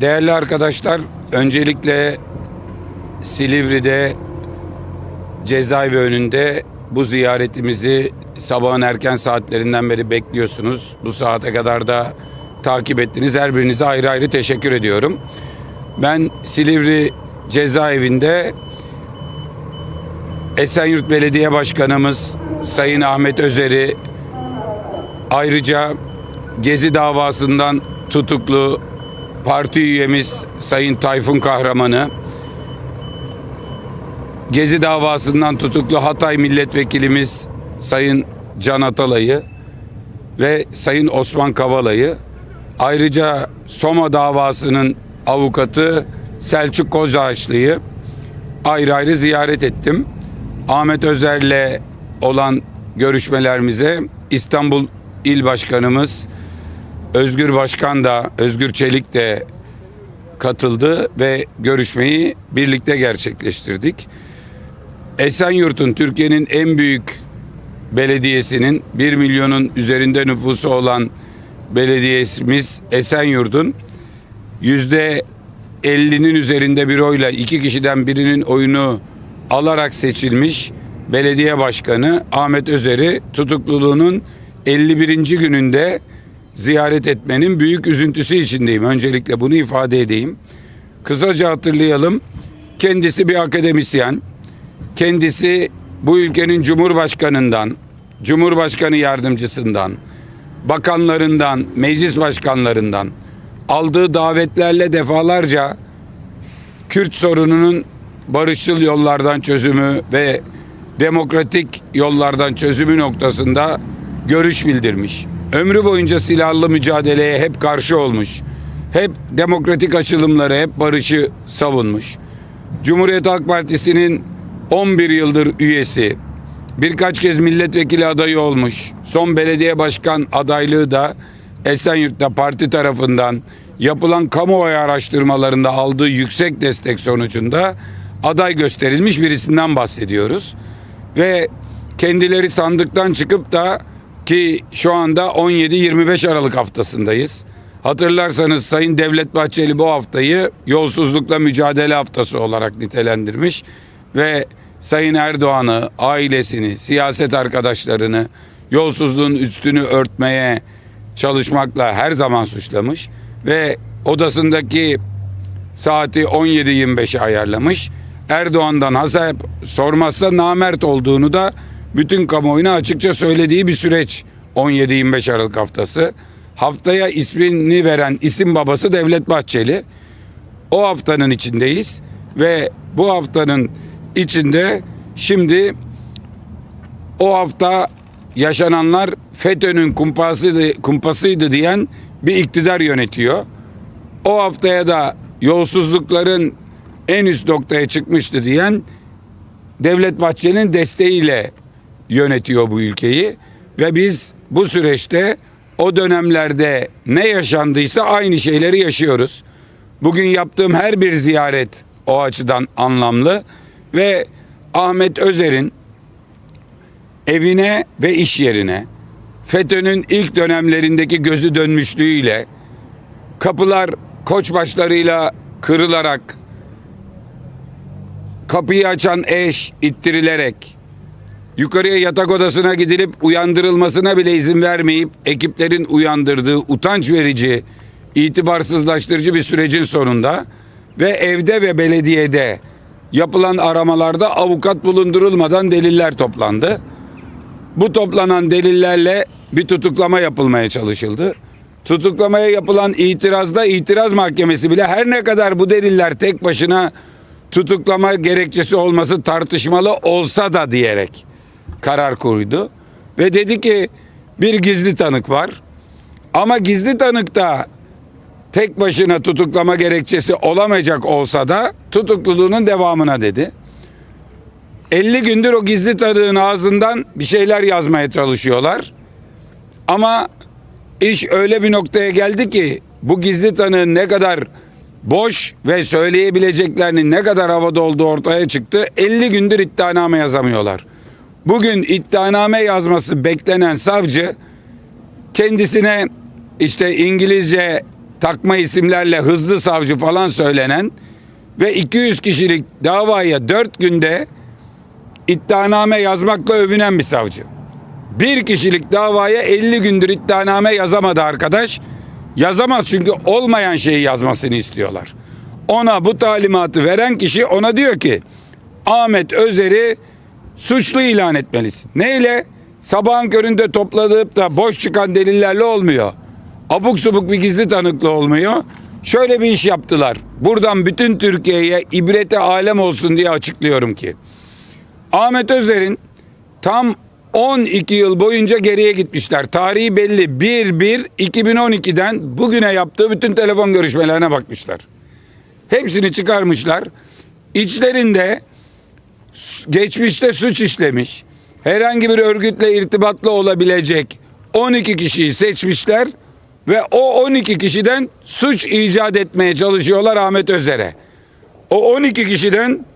Değerli arkadaşlar, öncelikle Silivri'de cezaevi önünde bu ziyaretimizi sabahın erken saatlerinden beri bekliyorsunuz. Bu saate kadar da takip ettiniz. Her birinize ayrı ayrı teşekkür ediyorum. Ben Silivri cezaevinde Esenyurt Belediye Başkanımız Sayın Ahmet Özer'i ayrıca Gezi davasından tutuklu parti üyemiz Sayın Tayfun Kahraman'ı, Gezi davasından tutuklu Hatay milletvekilimiz Sayın Can Atalay'ı ve Sayın Osman Kavala'yı, ayrıca Soma davasının avukatı Selçuk Kozağaçlı'yı ayrı ayrı ziyaret ettim. Ahmet Özer'le olan görüşmelerimize İstanbul İl Başkanımız Özgür Başkan da Özgür Çelik de katıldı ve görüşmeyi birlikte gerçekleştirdik. Esenyurt'un Türkiye'nin en büyük belediyesinin 1 milyonun üzerinde nüfusu olan belediyemiz Esenyurt'un yüzde 50'nin üzerinde bir oyla iki kişiden birinin oyunu alarak seçilmiş belediye başkanı Ahmet Özer'i tutukluluğunun 51. gününde ziyaret etmenin büyük üzüntüsü içindeyim. Öncelikle bunu ifade edeyim. Kısaca hatırlayalım. Kendisi bir akademisyen. Kendisi bu ülkenin cumhurbaşkanından, cumhurbaşkanı yardımcısından, bakanlarından, meclis başkanlarından aldığı davetlerle defalarca Kürt sorununun barışçıl yollardan çözümü ve demokratik yollardan çözümü noktasında görüş bildirmiş. Ömrü boyunca silahlı mücadeleye hep karşı olmuş. Hep demokratik açılımları, hep barışı savunmuş. Cumhuriyet Halk Partisi'nin 11 yıldır üyesi, birkaç kez milletvekili adayı olmuş. Son belediye başkan adaylığı da Esenyurt'ta parti tarafından yapılan kamuoyu araştırmalarında aldığı yüksek destek sonucunda aday gösterilmiş birisinden bahsediyoruz. Ve kendileri sandıktan çıkıp da ki şu anda 17-25 Aralık haftasındayız. Hatırlarsanız Sayın Devlet Bahçeli bu haftayı yolsuzlukla mücadele haftası olarak nitelendirmiş ve Sayın Erdoğan'ı, ailesini, siyaset arkadaşlarını yolsuzluğun üstünü örtmeye çalışmakla her zaman suçlamış ve odasındaki saati 17.25'e ayarlamış. Erdoğan'dan hesap sormazsa namert olduğunu da bütün kamuoyuna açıkça söylediği bir süreç 17-25 Aralık haftası. Haftaya ismini veren isim babası Devlet Bahçeli. O haftanın içindeyiz ve bu haftanın içinde şimdi o hafta yaşananlar FETÖ'nün kumpasıydı, kumpasıydı diyen bir iktidar yönetiyor. O haftaya da yolsuzlukların en üst noktaya çıkmıştı diyen Devlet Bahçeli'nin desteğiyle yönetiyor bu ülkeyi ve biz bu süreçte o dönemlerde ne yaşandıysa aynı şeyleri yaşıyoruz. Bugün yaptığım her bir ziyaret o açıdan anlamlı ve Ahmet Özer'in evine ve iş yerine FETÖ'nün ilk dönemlerindeki gözü dönmüşlüğüyle kapılar koçbaşlarıyla kırılarak kapıyı açan eş ittirilerek yukarıya yatak odasına gidilip uyandırılmasına bile izin vermeyip ekiplerin uyandırdığı utanç verici, itibarsızlaştırıcı bir sürecin sonunda ve evde ve belediyede yapılan aramalarda avukat bulundurulmadan deliller toplandı. Bu toplanan delillerle bir tutuklama yapılmaya çalışıldı. Tutuklamaya yapılan itirazda itiraz mahkemesi bile her ne kadar bu deliller tek başına tutuklama gerekçesi olması tartışmalı olsa da diyerek karar koydu. Ve dedi ki bir gizli tanık var. Ama gizli tanıkta tek başına tutuklama gerekçesi olamayacak olsa da tutukluluğunun devamına dedi. 50 gündür o gizli tanığın ağzından bir şeyler yazmaya çalışıyorlar. Ama iş öyle bir noktaya geldi ki bu gizli tanığın ne kadar boş ve söyleyebileceklerinin ne kadar havada olduğu ortaya çıktı. 50 gündür iddianame yazamıyorlar. Bugün iddianame yazması beklenen savcı kendisine işte İngilizce takma isimlerle hızlı savcı falan söylenen ve 200 kişilik davaya 4 günde iddianame yazmakla övünen bir savcı. Bir kişilik davaya 50 gündür iddianame yazamadı arkadaş. Yazamaz çünkü olmayan şeyi yazmasını istiyorlar. Ona bu talimatı veren kişi ona diyor ki Ahmet Özer'i suçlu ilan etmelisin. Neyle? Sabahın köründe toplanıp da boş çıkan delillerle olmuyor. Abuk subuk bir gizli tanıklı olmuyor. Şöyle bir iş yaptılar. Buradan bütün Türkiye'ye ibrete alem olsun diye açıklıyorum ki. Ahmet Özer'in tam 12 yıl boyunca geriye gitmişler. Tarihi belli. 1-1-2012'den bugüne yaptığı bütün telefon görüşmelerine bakmışlar. Hepsini çıkarmışlar. İçlerinde geçmişte suç işlemiş, herhangi bir örgütle irtibatlı olabilecek 12 kişiyi seçmişler ve o 12 kişiden suç icat etmeye çalışıyorlar Ahmet Özer'e. O 12 kişiden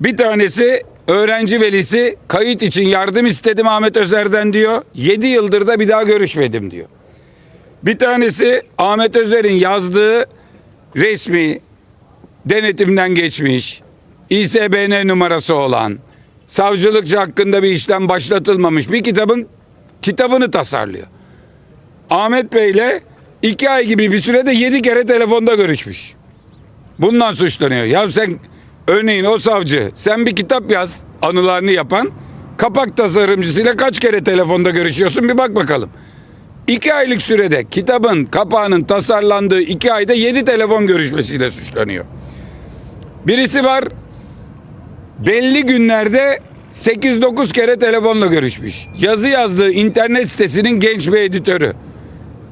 bir tanesi öğrenci velisi kayıt için yardım istedim Ahmet Özer'den diyor. 7 yıldır da bir daha görüşmedim diyor. Bir tanesi Ahmet Özer'in yazdığı resmi denetimden geçmiş, İSBN numarası olan, savcılıkçı hakkında bir işlem başlatılmamış bir kitabın kitabını tasarlıyor. Ahmet Bey'le iki ay gibi bir sürede yedi kere telefonda görüşmüş. Bundan suçlanıyor. Ya sen örneğin o savcı sen bir kitap yaz anılarını yapan kapak tasarımcısıyla kaç kere telefonda görüşüyorsun bir bak bakalım. İki aylık sürede kitabın kapağının tasarlandığı iki ayda yedi telefon görüşmesiyle suçlanıyor. Birisi var belli günlerde 8-9 kere telefonla görüşmüş. Yazı yazdığı internet sitesinin genç bir editörü.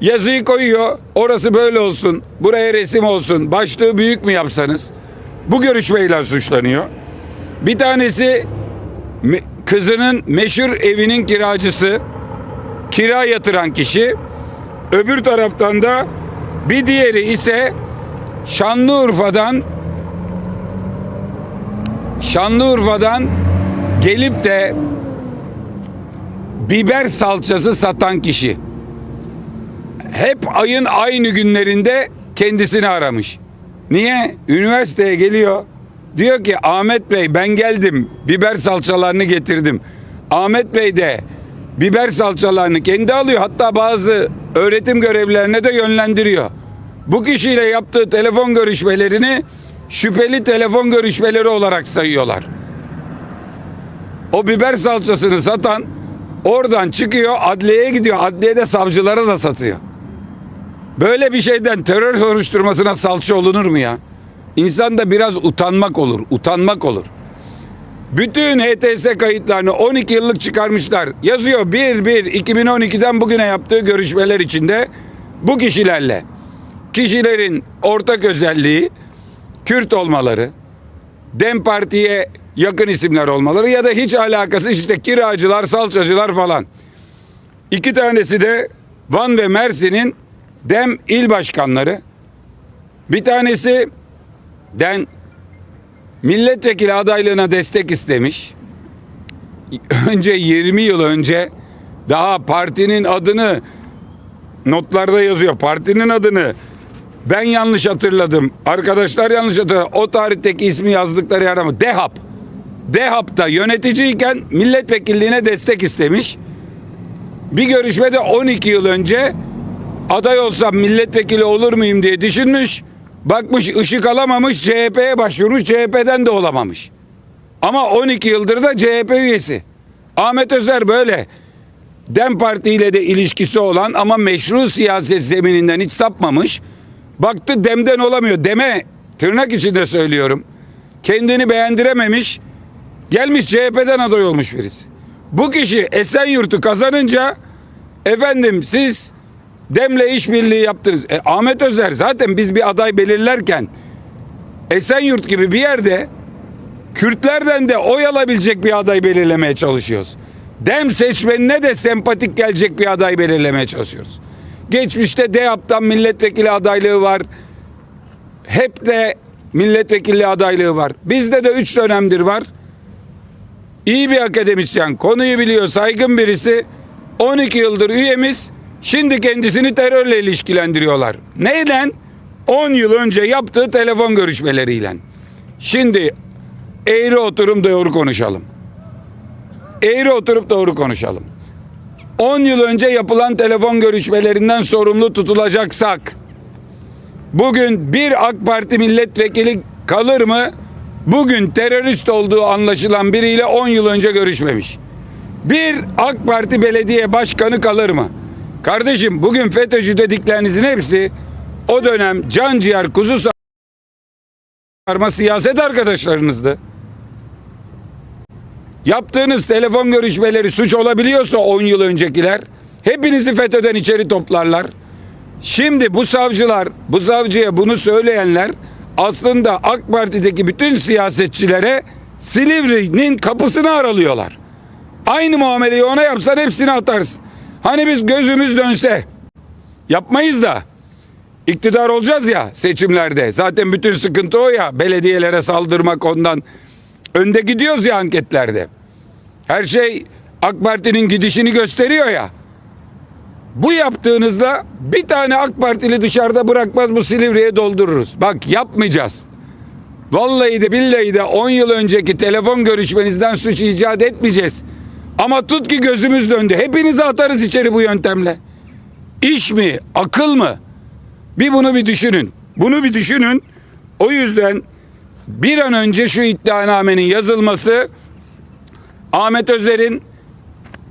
Yazıyı koyuyor. Orası böyle olsun. Buraya resim olsun. Başlığı büyük mü yapsanız? Bu görüşmeyle suçlanıyor. Bir tanesi kızının meşhur evinin kiracısı. Kira yatıran kişi. Öbür taraftan da bir diğeri ise Şanlıurfa'dan Şanlıurfa'dan gelip de biber salçası satan kişi hep ayın aynı günlerinde kendisini aramış. Niye? Üniversiteye geliyor. Diyor ki Ahmet Bey ben geldim. Biber salçalarını getirdim. Ahmet Bey de biber salçalarını kendi alıyor. Hatta bazı öğretim görevlilerine de yönlendiriyor. Bu kişiyle yaptığı telefon görüşmelerini şüpheli telefon görüşmeleri olarak sayıyorlar. O biber salçasını satan oradan çıkıyor adliyeye gidiyor. Adliyede savcılara da satıyor. Böyle bir şeyden terör soruşturmasına salça olunur mu ya? İnsanda biraz utanmak olur, utanmak olur. Bütün HTS kayıtlarını 12 yıllık çıkarmışlar. Yazıyor 1-1-2012'den bugüne yaptığı görüşmeler içinde bu kişilerle. Kişilerin ortak özelliği Kürt olmaları, Dem Parti'ye yakın isimler olmaları ya da hiç alakası işte kiracılar, salçacılar falan. İki tanesi de Van ve Mersin'in Dem il başkanları. Bir tanesi den milletvekili adaylığına destek istemiş. Önce 20 yıl önce daha partinin adını notlarda yazıyor. Partinin adını ben yanlış hatırladım. Arkadaşlar yanlış hatırladı. O tarihteki ismi yazdıkları yer ama DEHAP. DEHAP'ta yöneticiyken milletvekilliğine destek istemiş. Bir görüşmede 12 yıl önce aday olsam milletvekili olur muyum diye düşünmüş. Bakmış ışık alamamış CHP'ye başvurmuş CHP'den de olamamış. Ama 12 yıldır da CHP üyesi. Ahmet Özer böyle. Dem Parti ile de ilişkisi olan ama meşru siyaset zemininden hiç sapmamış. Baktı Dem'den olamıyor. Dem'e tırnak içinde söylüyorum. Kendini beğendirememiş. Gelmiş CHP'den aday olmuş birisi. Bu kişi Esenyurt'u kazanınca efendim siz Dem'le işbirliği yaptınız. E, Ahmet Özer zaten biz bir aday belirlerken Esenyurt gibi bir yerde Kürtlerden de oy alabilecek bir aday belirlemeye çalışıyoruz. Dem seçmenine de sempatik gelecek bir aday belirlemeye çalışıyoruz. Geçmişte DEAP'tan milletvekili adaylığı var. Hep de milletvekili adaylığı var. Bizde de üç dönemdir var. İyi bir akademisyen, konuyu biliyor, saygın birisi. 12 yıldır üyemiz. Şimdi kendisini terörle ilişkilendiriyorlar. Neden? 10 yıl önce yaptığı telefon görüşmeleriyle. Şimdi eğri oturum doğru konuşalım. Eğri oturup doğru konuşalım. 10 yıl önce yapılan telefon görüşmelerinden sorumlu tutulacaksak bugün bir AK Parti milletvekili kalır mı? Bugün terörist olduğu anlaşılan biriyle 10 yıl önce görüşmemiş. Bir AK Parti belediye başkanı kalır mı? Kardeşim bugün FETÖ'cü dediklerinizin hepsi o dönem can ciğer kuzu sarma siyaset arkadaşlarınızdı. Yaptığınız telefon görüşmeleri suç olabiliyorsa 10 yıl öncekiler hepinizi FETÖ'den içeri toplarlar. Şimdi bu savcılar, bu savcıya bunu söyleyenler aslında AK Parti'deki bütün siyasetçilere Silivri'nin kapısını aralıyorlar. Aynı muameleyi ona yapsan hepsini atarsın. Hani biz gözümüz dönse yapmayız da iktidar olacağız ya seçimlerde. Zaten bütün sıkıntı o ya belediyelere saldırmak ondan. Önde gidiyoruz ya anketlerde. Her şey AK Parti'nin gidişini gösteriyor ya. Bu yaptığınızda bir tane AK Partili dışarıda bırakmaz bu Silivri'ye doldururuz. Bak yapmayacağız. Vallahi de billahi de 10 yıl önceki telefon görüşmenizden suç icat etmeyeceğiz. Ama tut ki gözümüz döndü. Hepinizi atarız içeri bu yöntemle. İş mi? Akıl mı? Bir bunu bir düşünün. Bunu bir düşünün. O yüzden bir an önce şu iddianamenin yazılması Ahmet Özer'in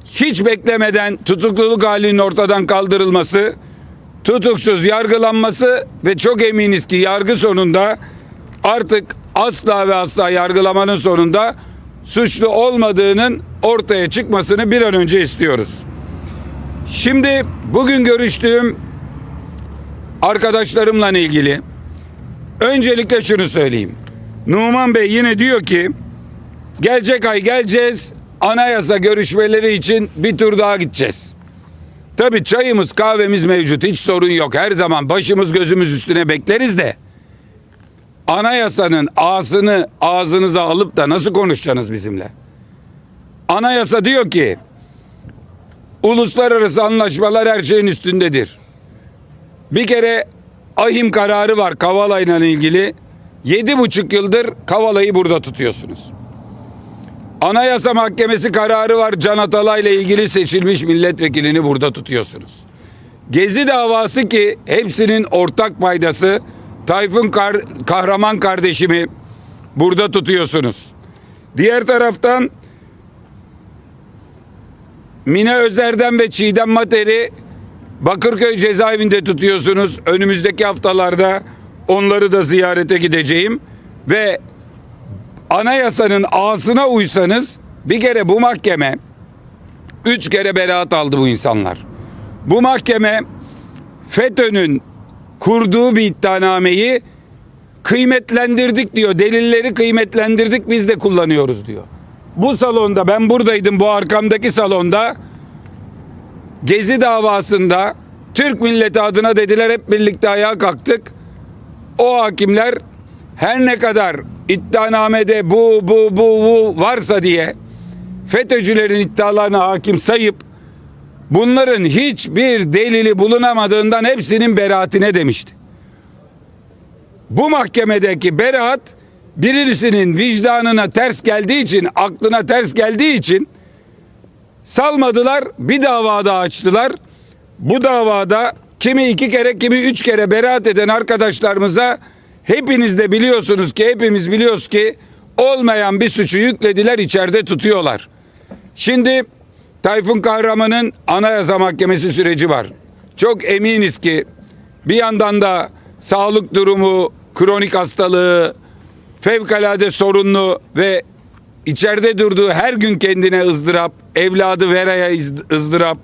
hiç beklemeden tutukluluk halinin ortadan kaldırılması, tutuksuz yargılanması ve çok eminiz ki yargı sonunda artık asla ve asla yargılamanın sonunda suçlu olmadığının ortaya çıkmasını bir an önce istiyoruz. Şimdi bugün görüştüğüm arkadaşlarımla ilgili öncelikle şunu söyleyeyim. Numan Bey yine diyor ki gelecek ay geleceğiz anayasa görüşmeleri için bir tur daha gideceğiz. Tabii çayımız kahvemiz mevcut hiç sorun yok. Her zaman başımız gözümüz üstüne bekleriz de anayasanın ağzını ağzınıza alıp da nasıl konuşacaksınız bizimle? Anayasa diyor ki uluslararası anlaşmalar her şeyin üstündedir. Bir kere ahim kararı var Kavala ile ilgili. Yedi buçuk yıldır Kavala'yı burada tutuyorsunuz. Anayasa Mahkemesi kararı var Can Atalay ile ilgili seçilmiş milletvekilini burada tutuyorsunuz. Gezi davası ki hepsinin ortak paydası Tayfun Kar- Kahraman kardeşimi burada tutuyorsunuz. Diğer taraftan Mine Özer'den ve Çiğdem Mater'i Bakırköy cezaevinde tutuyorsunuz. Önümüzdeki haftalarda onları da ziyarete gideceğim ve anayasanın ağzına uysanız bir kere bu mahkeme üç kere beraat aldı bu insanlar. Bu mahkeme FETÖ'nün kurduğu bir iddianameyi kıymetlendirdik diyor. Delilleri kıymetlendirdik biz de kullanıyoruz diyor. Bu salonda ben buradaydım bu arkamdaki salonda Gezi davasında Türk milleti adına dediler hep birlikte ayağa kalktık. O hakimler her ne kadar iddianamede bu bu bu bu varsa diye FETÖ'cülerin iddialarına hakim sayıp bunların hiçbir delili bulunamadığından hepsinin beraatine demişti. Bu mahkemedeki beraat birisinin vicdanına ters geldiği için, aklına ters geldiği için salmadılar. Bir davada açtılar. Bu davada kimi iki kere kimi üç kere beraat eden arkadaşlarımıza hepiniz de biliyorsunuz ki hepimiz biliyoruz ki olmayan bir suçu yüklediler içeride tutuyorlar. Şimdi Tayfun Kahraman'ın Anayasa Mahkemesi süreci var. Çok eminiz ki bir yandan da sağlık durumu, kronik hastalığı, fevkalade sorunlu ve içeride durduğu her gün kendine ızdırap, evladı Vera'ya ızdırap,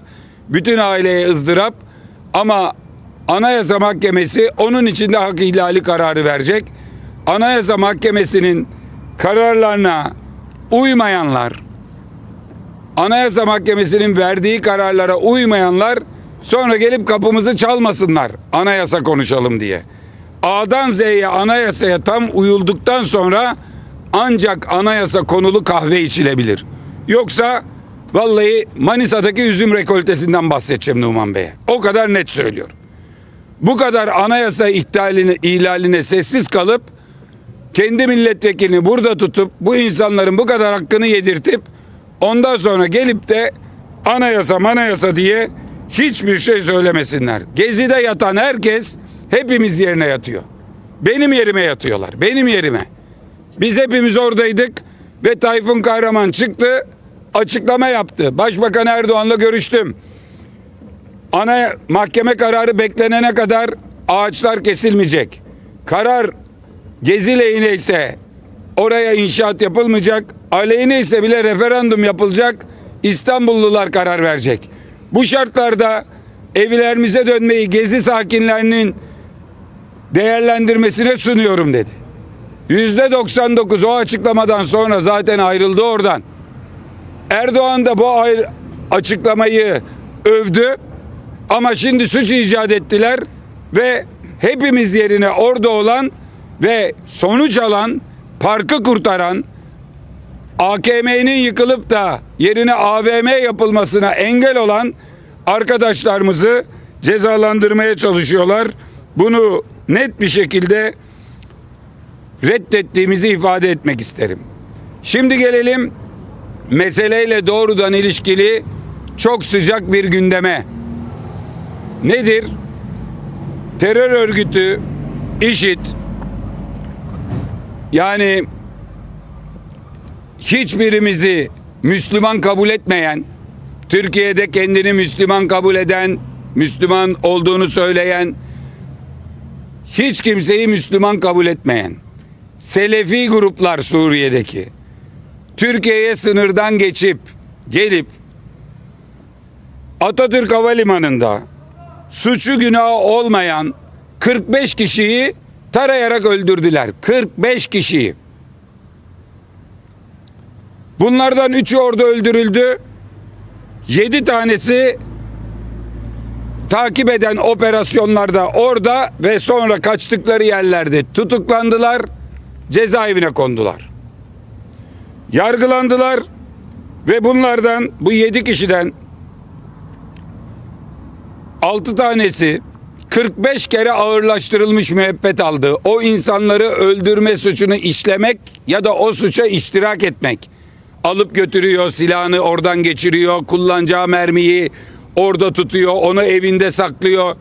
bütün aileye ızdırap ama Anayasa Mahkemesi onun içinde hak ihlali kararı verecek. Anayasa Mahkemesi'nin kararlarına uymayanlar, Anayasa Mahkemesi'nin verdiği kararlara uymayanlar sonra gelip kapımızı çalmasınlar anayasa konuşalım diye. A'dan Z'ye anayasaya tam uyulduktan sonra ancak anayasa konulu kahve içilebilir. Yoksa Vallahi Manisa'daki üzüm rekoltesinden bahsedeceğim Numan Bey'e. O kadar net söylüyorum. Bu kadar anayasa ihlaline, ihlaline sessiz kalıp kendi milletvekilini burada tutup bu insanların bu kadar hakkını yedirtip ondan sonra gelip de anayasa manayasa diye hiçbir şey söylemesinler. Gezide yatan herkes hepimiz yerine yatıyor. Benim yerime yatıyorlar. Benim yerime. Biz hepimiz oradaydık ve Tayfun Kahraman çıktı açıklama yaptı. Başbakan Erdoğan'la görüştüm. Ana mahkeme kararı beklenene kadar ağaçlar kesilmeyecek. Karar gezi lehine ise oraya inşaat yapılmayacak. Aleyhine ise bile referandum yapılacak. İstanbullular karar verecek. Bu şartlarda evlerimize dönmeyi gezi sakinlerinin değerlendirmesine sunuyorum dedi. Yüzde 99 o açıklamadan sonra zaten ayrıldı oradan. Erdoğan da bu açıklamayı övdü. Ama şimdi suç icat ettiler ve hepimiz yerine orada olan ve sonuç alan, parkı kurtaran, AKM'nin yıkılıp da yerine AVM yapılmasına engel olan arkadaşlarımızı cezalandırmaya çalışıyorlar. Bunu net bir şekilde reddettiğimizi ifade etmek isterim. Şimdi gelelim meseleyle doğrudan ilişkili çok sıcak bir gündeme. Nedir? Terör örgütü IŞİD yani hiçbirimizi Müslüman kabul etmeyen, Türkiye'de kendini Müslüman kabul eden, Müslüman olduğunu söyleyen, hiç kimseyi Müslüman kabul etmeyen, Selefi gruplar Suriye'deki, Türkiye'ye sınırdan geçip, gelip, Atatürk Havalimanı'nda suçu günahı olmayan 45 kişiyi tarayarak öldürdüler. 45 kişiyi. Bunlardan üçü orada öldürüldü. Yedi tanesi takip eden operasyonlarda orada ve sonra kaçtıkları yerlerde tutuklandılar. Cezaevine kondular. Yargılandılar ve bunlardan bu yedi kişiden 6 tanesi 45 kere ağırlaştırılmış müebbet aldı. O insanları öldürme suçunu işlemek ya da o suça iştirak etmek. Alıp götürüyor, silahını oradan geçiriyor, kullanacağı mermiyi orada tutuyor, onu evinde saklıyor.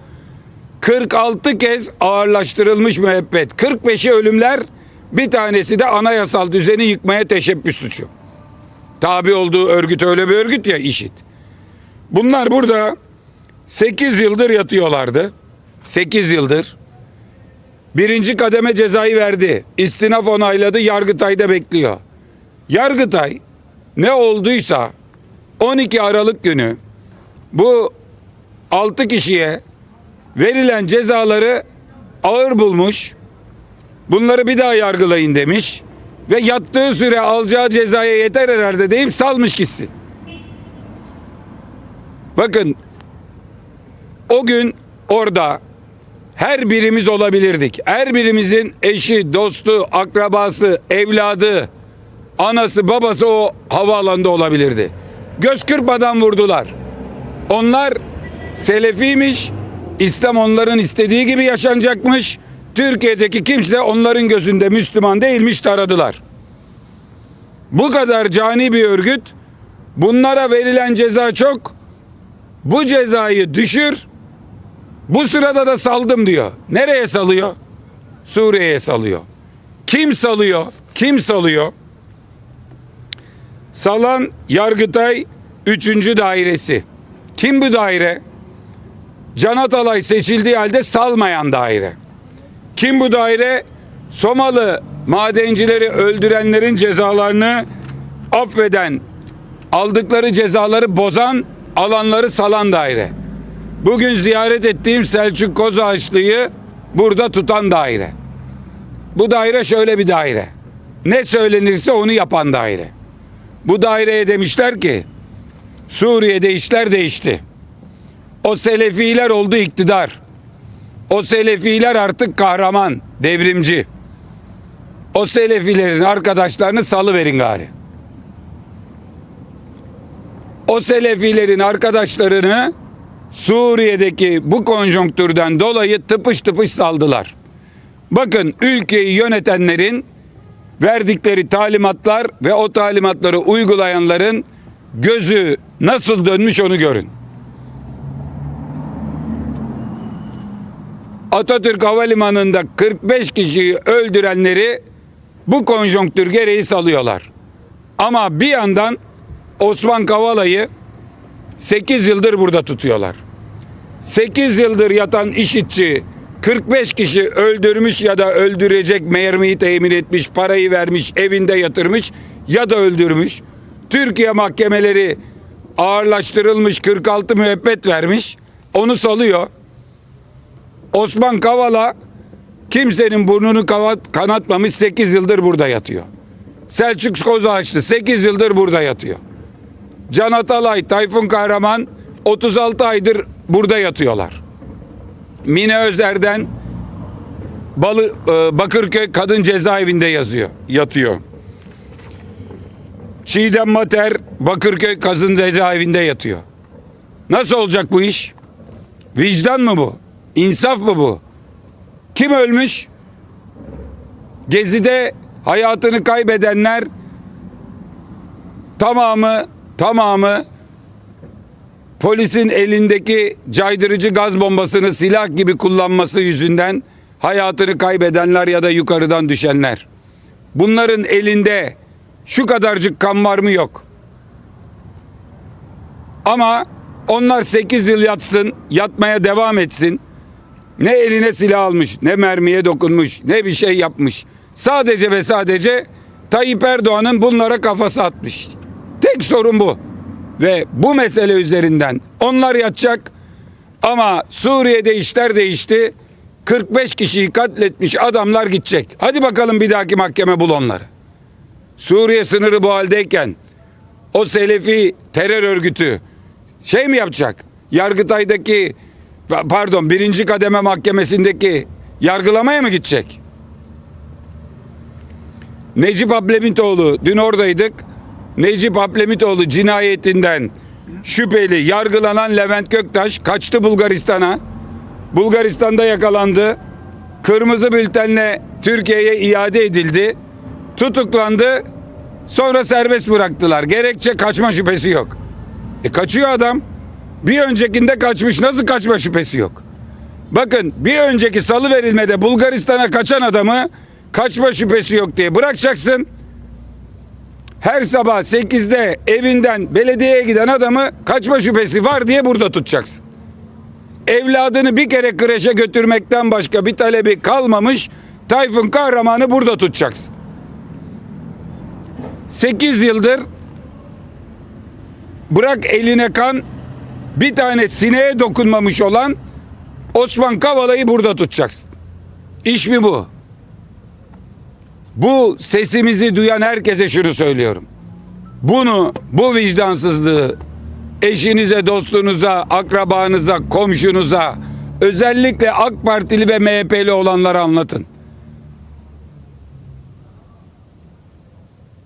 46 kez ağırlaştırılmış müebbet. 45'i ölümler, bir tanesi de anayasal düzeni yıkmaya teşebbüs suçu. Tabi olduğu örgüt öyle bir örgüt ya işit. Bunlar burada 8 yıldır yatıyorlardı. 8 yıldır. Birinci kademe cezayı verdi. İstinaf onayladı. Yargıtay'da bekliyor. Yargıtay ne olduysa 12 Aralık günü bu 6 kişiye verilen cezaları ağır bulmuş. Bunları bir daha yargılayın demiş. Ve yattığı süre alacağı cezaya yeter herhalde deyip salmış gitsin. Bakın o gün orada her birimiz olabilirdik. Her birimizin eşi, dostu, akrabası, evladı, anası, babası o havaalanında olabilirdi. Göz kırpmadan vurdular. Onlar selefiymiş. İslam onların istediği gibi yaşanacakmış. Türkiye'deki kimse onların gözünde Müslüman değilmiş taradılar. Bu kadar cani bir örgüt. Bunlara verilen ceza çok. Bu cezayı düşür. Bu sırada da saldım diyor. Nereye salıyor? Suriye'ye salıyor. Kim salıyor? Kim salıyor? Salan Yargıtay 3. dairesi. Kim bu daire? Can Atalay seçildiği halde salmayan daire. Kim bu daire? Somalı madencileri öldürenlerin cezalarını affeden, aldıkları cezaları bozan, alanları salan daire. Bugün ziyaret ettiğim Selçuk Kozağaçlı'yı burada tutan daire. Bu daire şöyle bir daire. Ne söylenirse onu yapan daire. Bu daireye demişler ki Suriye'de işler değişti. O Selefiler oldu iktidar. O Selefiler artık kahraman, devrimci. O Selefilerin arkadaşlarını salı verin gari. o Selefilerin arkadaşlarını Suriye'deki bu konjonktürden dolayı tıpış tıpış saldılar. Bakın ülkeyi yönetenlerin verdikleri talimatlar ve o talimatları uygulayanların gözü nasıl dönmüş onu görün. Atatürk Havalimanı'nda 45 kişiyi öldürenleri bu konjonktür gereği salıyorlar. Ama bir yandan Osman Kavala'yı 8 yıldır burada tutuyorlar. 8 yıldır yatan işitçi 45 kişi öldürmüş ya da öldürecek mermiyi temin etmiş, parayı vermiş, evinde yatırmış ya da öldürmüş. Türkiye mahkemeleri ağırlaştırılmış 46 müebbet vermiş. Onu salıyor. Osman Kavala kimsenin burnunu kanatmamış 8 yıldır burada yatıyor. Selçuk Kozağaçlı 8 yıldır burada yatıyor. Can Atalay, Tayfun Kahraman 36 aydır burada yatıyorlar. Mine Özer'den Balı, e, Bakırköy Kadın Cezaevinde yazıyor, yatıyor. Çiğdem Mater Bakırköy Kadın Cezaevinde yatıyor. Nasıl olacak bu iş? Vicdan mı bu? İnsaf mı bu? Kim ölmüş? Gezi'de hayatını kaybedenler tamamı tamamı polisin elindeki caydırıcı gaz bombasını silah gibi kullanması yüzünden hayatını kaybedenler ya da yukarıdan düşenler. Bunların elinde şu kadarcık kan var mı yok. Ama onlar 8 yıl yatsın, yatmaya devam etsin. Ne eline silah almış, ne mermiye dokunmuş, ne bir şey yapmış. Sadece ve sadece Tayyip Erdoğan'ın bunlara kafası atmış. Tek sorun bu. Ve bu mesele üzerinden onlar yatacak ama Suriye'de işler değişti. 45 kişiyi katletmiş adamlar gidecek. Hadi bakalım bir dahaki mahkeme bul onları. Suriye sınırı bu haldeyken o Selefi terör örgütü şey mi yapacak? Yargıtay'daki pardon birinci kademe mahkemesindeki yargılamaya mı gidecek? Necip Ablemitoğlu dün oradaydık. Necip Ablemitoğlu cinayetinden şüpheli yargılanan Levent Göktaş kaçtı Bulgaristan'a. Bulgaristan'da yakalandı. Kırmızı bültenle Türkiye'ye iade edildi. Tutuklandı. Sonra serbest bıraktılar. Gerekçe kaçma şüphesi yok. E kaçıyor adam. Bir öncekinde kaçmış. Nasıl kaçma şüphesi yok? Bakın bir önceki salı verilmede Bulgaristan'a kaçan adamı kaçma şüphesi yok diye bırakacaksın. Her sabah 8'de evinden belediyeye giden adamı kaçma şüphesi var diye burada tutacaksın. Evladını bir kere kreşe götürmekten başka bir talebi kalmamış Tayfun Kahraman'ı burada tutacaksın. 8 yıldır bırak eline kan bir tane sineğe dokunmamış olan Osman Kavala'yı burada tutacaksın. İş mi bu? Bu sesimizi duyan herkese şunu söylüyorum. Bunu, bu vicdansızlığı eşinize, dostunuza, akrabanıza, komşunuza, özellikle AK Partili ve MHP'li olanlara anlatın.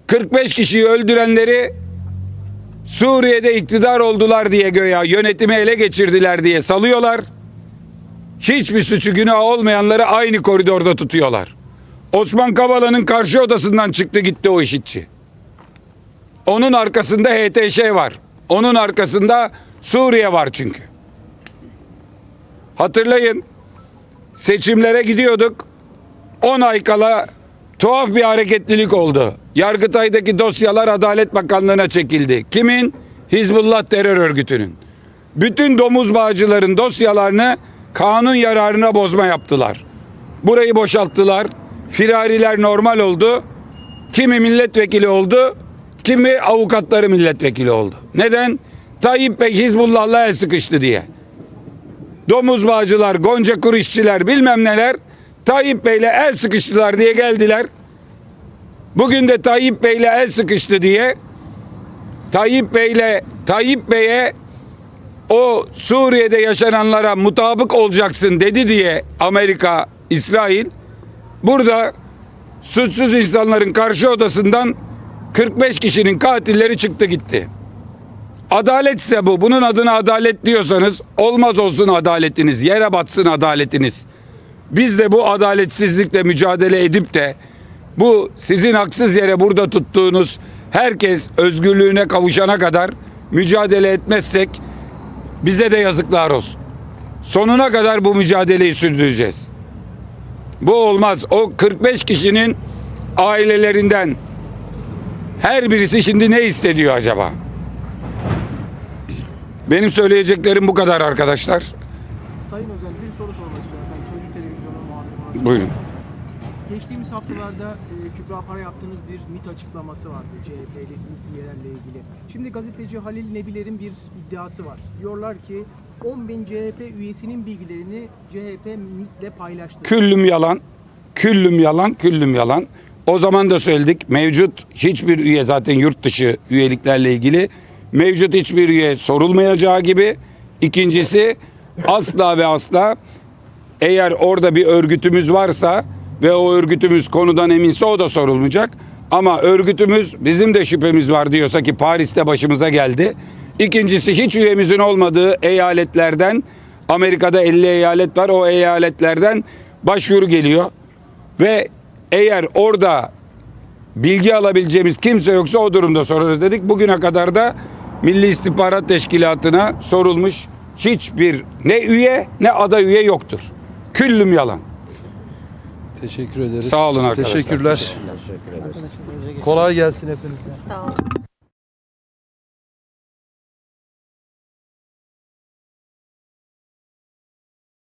45 kişiyi öldürenleri Suriye'de iktidar oldular diye göya yönetimi ele geçirdiler diye salıyorlar. Hiçbir suçu günah olmayanları aynı koridorda tutuyorlar. Osman Kavala'nın karşı odasından çıktı gitti o işitçi. Onun arkasında HTŞ var. Onun arkasında Suriye var çünkü. Hatırlayın seçimlere gidiyorduk. 10 ay kala tuhaf bir hareketlilik oldu. Yargıtay'daki dosyalar Adalet Bakanlığı'na çekildi. Kimin? Hizbullah terör örgütünün. Bütün domuz bağcıların dosyalarını kanun yararına bozma yaptılar. Burayı boşalttılar. Firariler normal oldu. Kimi milletvekili oldu, kimi avukatları milletvekili oldu. Neden? Tayyip Bey Hizbullah'la el sıkıştı diye. Domuz bağcılar, Gonca Kuru işçiler bilmem neler Tayyip Bey'le el sıkıştılar diye geldiler. Bugün de Tayyip Bey'le el sıkıştı diye Tayyip Bey'le Tayyip Bey'e o Suriye'de yaşananlara mutabık olacaksın dedi diye Amerika, İsrail burada suçsuz insanların karşı odasından 45 kişinin katilleri çıktı gitti. Adaletse bu. Bunun adına adalet diyorsanız olmaz olsun adaletiniz. Yere batsın adaletiniz. Biz de bu adaletsizlikle mücadele edip de bu sizin haksız yere burada tuttuğunuz herkes özgürlüğüne kavuşana kadar mücadele etmezsek bize de yazıklar olsun. Sonuna kadar bu mücadeleyi sürdüreceğiz. Bu olmaz. O 45 kişinin ailelerinden her birisi şimdi ne hissediyor acaba? Benim söyleyeceklerim bu kadar arkadaşlar. Buyurun. Geçtiğimiz haftalarda e, Kübra Para yaptığınız bir MİT açıklaması vardı CHP'li üyelerle ilgili. Şimdi gazeteci Halil Nebiler'in bir iddiası var. Diyorlar ki 10 bin CHP üyesinin bilgilerini CHP MİT'le paylaştı. Küllüm yalan, küllüm yalan, küllüm yalan. O zaman da söyledik. Mevcut hiçbir üye zaten yurt dışı üyeliklerle ilgili mevcut hiçbir üye sorulmayacağı gibi. İkincisi asla ve asla eğer orada bir örgütümüz varsa ve o örgütümüz konudan eminse o da sorulmayacak. Ama örgütümüz bizim de şüphemiz var diyorsa ki Paris'te başımıza geldi. İkincisi hiç üyemizin olmadığı eyaletlerden Amerika'da 50 eyalet var. O eyaletlerden başvuru geliyor. Ve eğer orada bilgi alabileceğimiz kimse yoksa o durumda sorarız dedik. Bugüne kadar da Milli İstihbarat Teşkilatı'na sorulmuş hiçbir ne üye ne aday üye yoktur. Küllüm yalan. Teşekkür ederiz. Sağ olun arkadaşlar. Teşekkürler. Kolay gelsin hepinize. Sağ olun.